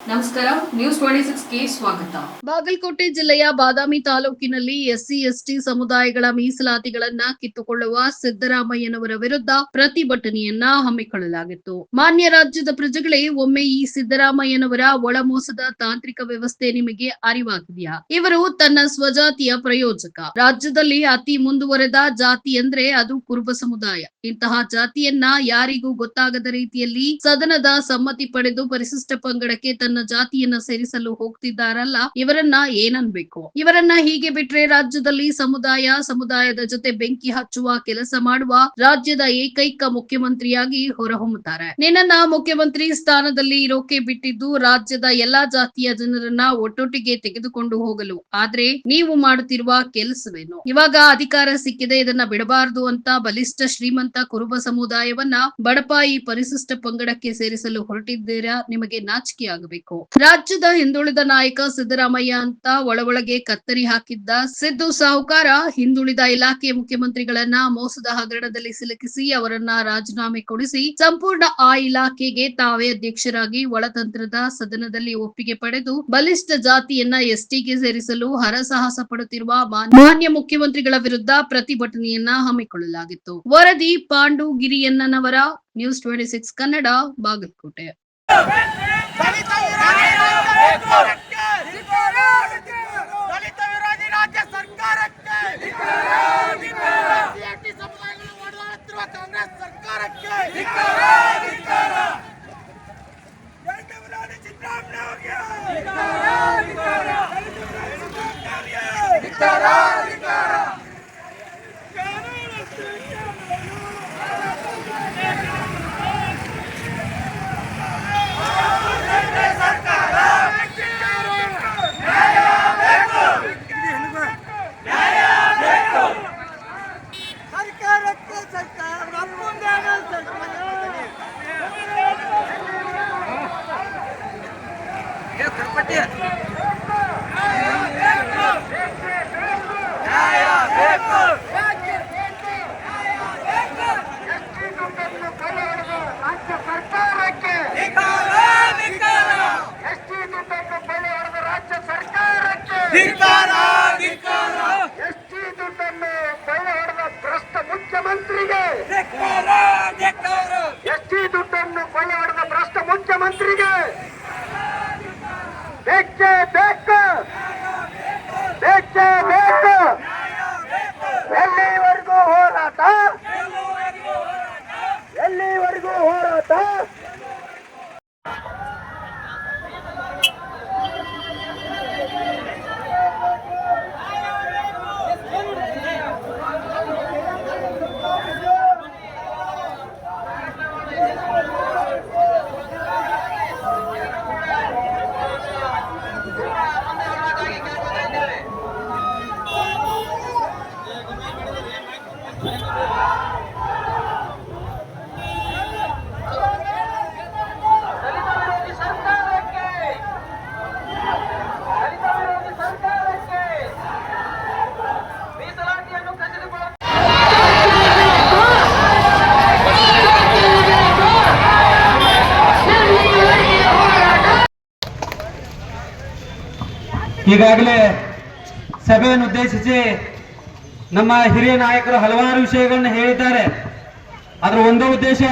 ನಮಸ್ಕಾರ news twenty ಸಿಕ್ಸ್ಗೆ ಸ್ವಾಗತ. ಬಾಗಲಕೋಟೆ ಜಿಲ್ಲೆಯ ಬಾದಾಮಿ ತಾಲೂಕಿನಲ್ಲಿ ಎಸ್ಸಿ, ಎಸ್ಟಿ ಸಮುದಾಯಗಳ ಮೀಸಲಾತಿಗಳನ್ನ ಕಿತ್ತುಕೊಳ್ಳುವ ಸಿದ್ದರಾಮಯ್ಯನವರ ವಿರುದ್ಧ ಪ್ರತಿಭಟನೆಯನ್ನ ಹಮ್ಮಿಕೊಳ್ಳಲಾಗಿತ್ತು. ಮಾನ್ಯ ರಾಜ್ಯದ ಪ್ರಜೆಗಳೇ, ಒಮ್ಮೆ ಈ ಸಿದ್ದರಾಮಯ್ಯನವರ ಒಳಮೋಸದ ತಾಂತ್ರಿಕ ವ್ಯವಸ್ಥೆ ನಿಮಗೆ ಅರಿವಾಗಿದೆಯಾ? ಇವರು ತನ್ನ ಸ್ವಜಾತಿಯ ಪ್ರಯೋಜಕ. ರಾಜ್ಯದಲ್ಲಿ ಅತಿ ಮುಂದುವರೆದ ಜಾತಿ ಅಂದ್ರೆ ಅದು ಕುರುಬ ಸಮುದಾಯ. ಇಂತಹ ಜಾತಿಯನ್ನ ಯಾರಿಗೂ ಗೊತ್ತಾಗದ ರೀತಿಯಲ್ಲಿ ಸದನದ ಸಮ್ಮತಿ ಪಡೆದು ಪರಿಶಿಷ್ಟ ಪಂಗಡಕ್ಕೆ ತನ್ನ ಜಾತಿಯನ್ನ ಸೇರಿಸಲು ಹೋಗ್ತಿದ್ದಾರಲ್ಲ, ಇವರನ್ನ ಏನನ್ಬೇಕು? ಇವರನ್ನ ಹೀಗೆ ಬಿಟ್ರೆ ರಾಜ್ಯದಲ್ಲಿ ಸಮುದಾಯ, ಸಮುದಾಯದ ಜೊತೆ ಬೆಂಕಿ ಹಚ್ಚುವ ಕೆಲಸ ಮಾಡುವ ರಾಜ್ಯದ ಏಕೈಕ ಮುಖ್ಯಮಂತ್ರಿಯಾಗಿ ಹೊರಹೊಮ್ಮುತ್ತಾರೆ. ನಿನ್ನನ್ನ ಮುಖ್ಯಮಂತ್ರಿ ಸ್ಥಾನದಲ್ಲಿ ಇರೋಕೆ ಬಿಟ್ಟಿದ್ದು ರಾಜ್ಯದ ಎಲ್ಲಾ ಜಾತಿಯ ಜನರನ್ನ ಒಟ್ಟೊಟ್ಟಿಗೆ ತೆಗೆದುಕೊಂಡು ಹೋಗಲು. ಆದ್ರೆ ನೀವು ಮಾಡುತ್ತಿರುವ ಕೆಲಸವೇನು? ಇವಾಗ ಅಧಿಕಾರ ಸಿಕ್ಕಿದೆ, ಇದನ್ನ ಬಿಡಬಾರದು ಅಂತ ಬಲಿಷ್ಠ ಶ್ರೀಮಂತ ಕುರುಬ ಸಮುದಾಯವನ್ನ ಬಡಪಾಯಿ ಪರಿಶಿಷ್ಟ ಪಂಗಡಕ್ಕೆ ಸೇರಿಸಲು ಹೊರಟಿದ್ದೀರಾ? ನಿಮಗೆ ನಾಚಿಕೆ ಆಗಬೇಕು ರಾಜ್ಯದ ಹಿಂದುಳಿದ ನಾಯಕ ಸಿದ್ದರಾಮಯ್ಯ ಅಂತ ಒಳಗೊಳಗೆ ಕತ್ತರಿ ಹಾಕಿದ್ದ ಸಿದ್ದು ಸಾಹುಕಾರ ಹಿಂದುಳಿದ ಇಲಾಖೆಯ ಮುಖ್ಯಮಂತ್ರಿಗಳನ್ನ ಮೋಸದ ಹಗರಣದಲ್ಲಿ ಸಿಲುಕಿಸಿ ಅವರನ್ನ ರಾಜೀನಾಮೆ ಕೊಡಿಸಿ ಸಂಪೂರ್ಣ ಆ ಇಲಾಖೆಗೆ ತಾವೇ ಅಧ್ಯಕ್ಷರಾಗಿ ಒಳತಂತ್ರದ ಸದನದಲ್ಲಿ ಒಪ್ಪಿಗೆ ಪಡೆದು ಬಲಿಷ್ಠ ಜಾತಿಯನ್ನ ಎಸ್ಟಿಗೆ ಸೇರಿಸಲು ಹರಸಾಹಸ ಪಡುತ್ತಿರುವ ಮಾನ್ಯ- ಮುಖ್ಯಮಂತ್ರಿಗಳ ವಿರುದ್ಧ ಪ್ರತಿಭಟನೆಯನ್ನ ಹಮ್ಮಿಕೊಳ್ಳಲಾಗಿತ್ತು. ವರದಿ Pandu ಗಿರಿಯಣ್ಣನವರ news twenty six Kannada, Bagalkote. ವಿರೋಧಿ ಸರ್ಕಾರಕ್ಕೆ ದಲಿತ ವಿರೋಧಿ ರಾಜ್ಯ ಸರ್ಕಾರಕ್ಕೆ ಎಸ್ಸಿ ಸಮುದಾಯಗಳು ಒಡೆದಾಡುತ್ತಿರುವ ಕಾಂಗ್ರೆಸ್ ಸರ್ಕಾರಕ್ಕೆ ದಲಿತ ವಿರೋಧಿ ಸಿದ್ದರಾಮಯ್ಯ ಅವ್ರಿಗೆ. ದಲಿತ ವಿರೋಧಿ ಸಿದ್ದರಾಮಯ್ಯ ಅವ್ರಿಗೆ. ಕಾನೂನು ಸರ್ಕಾರಕ್ಕೆ ಸರ್ಕಾರ ನಮ್ಮುಂದೆ ಸರ್ಕಾರ ರಾಜ್ಯ ಸರ್ಕಾರಕ್ಕೆ ಎಸ್ಟಿ ದುಡ್ಡನ್ನು ಕೊಳ್ಳೆ ಹೊಡೆದ ರಾಜ್ಯ ಸರ್ಕಾರಕ್ಕೆ ಎಸ್ಟಿ ದುಡ್ಡನ್ನು ಕೊಳ್ಳೆ ಹೊಡೆದ ಭ್ರಷ್ಟ ಮುಖ್ಯಮಂತ್ರಿಗೆ ಎಸ್ಟಿ ದುಡ್ಡನ್ನು ಕೊಲೆ ಹೊಡೆದ ಭ್ರಷ್ಟ ಮುಖ್ಯಮಂತ್ರಿಗೆ ಬೇಕೇ ಬೇಕು ಬೇಕೇ ಬೇಕು ಈಗಾಗಲೇ ಸಭೆಯನ್ನು ಉದ್ದೇಶಿಸಿ ನಮ್ಮ ಹಿರಿಯ ನಾಯಕರು ಹಲವಾರು ವಿಷಯಗಳನ್ನು ಹೇಳಿದ್ದಾರೆ. ಅದರ ಒಂದೇ ಉದ್ದೇಶ,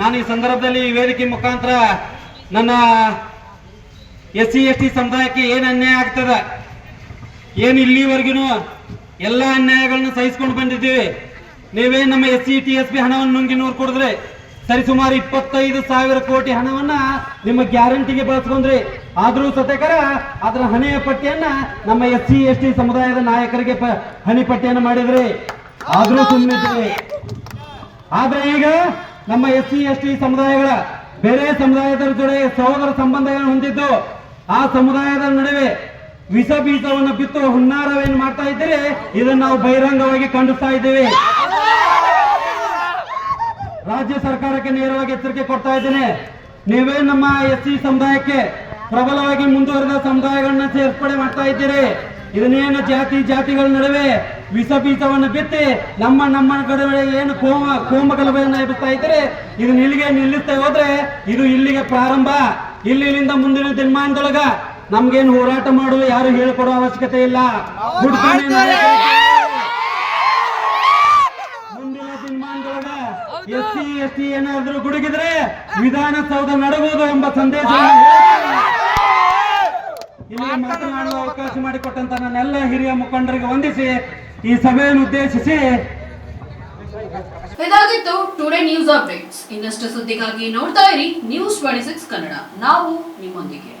ನಾನು ಈ ಸಂದರ್ಭದಲ್ಲಿ ಈ ವೇದಿಕೆ ಮುಖಾಂತರ ನನ್ನ ಎಸ್ ಸಿ ಎಸ್ ಟಿ ಸಮುದಾಯಕ್ಕೆ ಏನು ಅನ್ಯಾಯ ಆಗ್ತದ, ಏನು ಇಲ್ಲಿವರೆಗೂ ಎಲ್ಲ ಅನ್ಯಾಯಗಳನ್ನ ಸಹಿಸ್ಕೊಂಡು ಬಂದಿದ್ದೀವಿ. ನೀವೇ ನಮ್ಮ S C T, S P ಹಣವನ್ನು ನುಂಗಿ ನೂರು ಕೊಡಿದ್ರೆ ಸರಿಸುಮಾರು ಇಪ್ಪತ್ತೈದು ಸಾವಿರ ಕೋಟಿ ಹಣವನ್ನ ನಿಮ್ಮ ಗ್ಯಾರಂಟಿಗೆ ಬಳಸ್ಕೊಂಡ್ರಿ. ಆದ್ರೂ ಸತೇಕರ ಅದರ ಹಣೆಯ ಪಟ್ಟಿಯನ್ನ ನಮ್ಮ ಎಸ್ ಸಿ ಎಸ್ ಟಿ ಸಮುದಾಯದ ನಾಯಕರಿಗೆ ಹಣಿ ಪಟ್ಟಿಯನ್ನು ಮಾಡಿದ್ರಿ. ಆದ್ರೂ ಸುಮ್ಮನೆ ಆದ್ರೆ ಈಗ ನಮ್ಮ ಎಸ್ ಸಿ ಎಸ್ ಟಿ ಸಮುದಾಯಗಳ, ಬೇರೆ ಸಮುದಾಯದ ಜೊತೆ ಸಹೋದರ ಸಂಬಂಧಗಳನ್ನು ಹೊಂದಿದ್ದು, ಆ ಸಮುದಾಯದ ನಡುವೆ ವಿಷ ಬೀಜವನ್ನು ಬಿತ್ತು ಹುನ್ನಾರವೇನು ಮಾಡ್ತಾ ಇದ್ದೀರಿ? ಇದನ್ನು ನಾವು ಬಹಿರಂಗವಾಗಿ ಖಂಡಿಸ್ತಾ ಇದ್ದೇವೆ. ರಾಜ್ಯ ಸರ್ಕಾರಕ್ಕೆ ನೇರವಾಗಿ ಎಚ್ಚರಿಕೆ ಕೊಡ್ತಾ ಇದ್ದೇನೆ. ನೀವೇ ನಮ್ಮ ಎಸ್ ಸಿ ಸಮುದಾಯಕ್ಕೆ ಪ್ರಬಲವಾಗಿ ಮುಂದುವರೆದ ಸಮುದಾಯಗಳನ್ನ ಸೇರ್ಪಡೆ ಮಾಡ್ತಾ ಇದ್ದೀರಿ. ಇದನ್ನೇನು ಜಾತಿ ಜಾತಿಗಳ ನಡುವೆ ವಿಷ ಬೀಜವನ್ನು ಬಿತ್ತಿ ನಮ್ಮ ನಮ್ಮ ಕಡೆ ಏನು ಕೋಮ ಕೋಮ ಗಲಭೆಯನ್ನು ಎಬ್ಬಿಸ್ತಾ ಇದ್ದೀರಿ? ಇದನ್ನ ಇಲ್ಲಿಗೆ ನಿಲ್ಲಿಸ್ತಾ ಹೋದ್ರೆ ಇದು ಇಲ್ಲಿಗೆ ಪ್ರಾರಂಭ. ಇಲ್ಲಿ ಇಲ್ಲಿಂದ ಮುಂದಿನ ದಿನಮಾನದೊಳಗ ನಮ್ಗೇನು ಹೋರಾಟ ಮಾಡುವ ಯಾರು ಹೇಳ್ಕೊಡೋ ಅವಶ್ಯಕತೆ ಇಲ್ಲ ಗುಡ್ಕನೆ ನಾಯಕರಿಗೆ ಮುಂದಿನ ದಿನಮಾನದೊಳಗ ಎಸ್ ಸಿ ಎಸ್ ಟಿ ಏನಾದ್ರೂ ಗುಡುಗಿದ್ರೆ ವಿಧಾನಸೌಧ ನಡಬಹುದು ಎಂಬ ಸಂದೇಶ ಇಲ್ಲಿ ಮಾತನಾಡುವ ಅವಕಾಶ ಮಾಡಿಕೊಟ್ಟಂತ ನನ್ನೆಲ್ಲ ಹಿರಿಯ ಮುಖಂಡರಿಗೆ ವಂದಿಸಿ ಈ ಸಭೆಯನ್ನು ಉದ್ದೇಶಿಸಿ. ಇದಾಗಿತ್ತು ಟುಡೇ ನ್ಯೂಸ್ ಅಪ್ಡೇಟ್ಸ್ ಇನ್ನಷ್ಟು ಸುದ್ದಿಗಾಗಿ ನೋಡ್ತಾ ಇರಿ ನ್ಯೂಸ್ ಟ್ವೆಂಟಿ ಸಿಕ್ಸ್ ಕನ್ನಡ. ನಾವು ನಿಮ್ಮೊಂದಿಗೆ.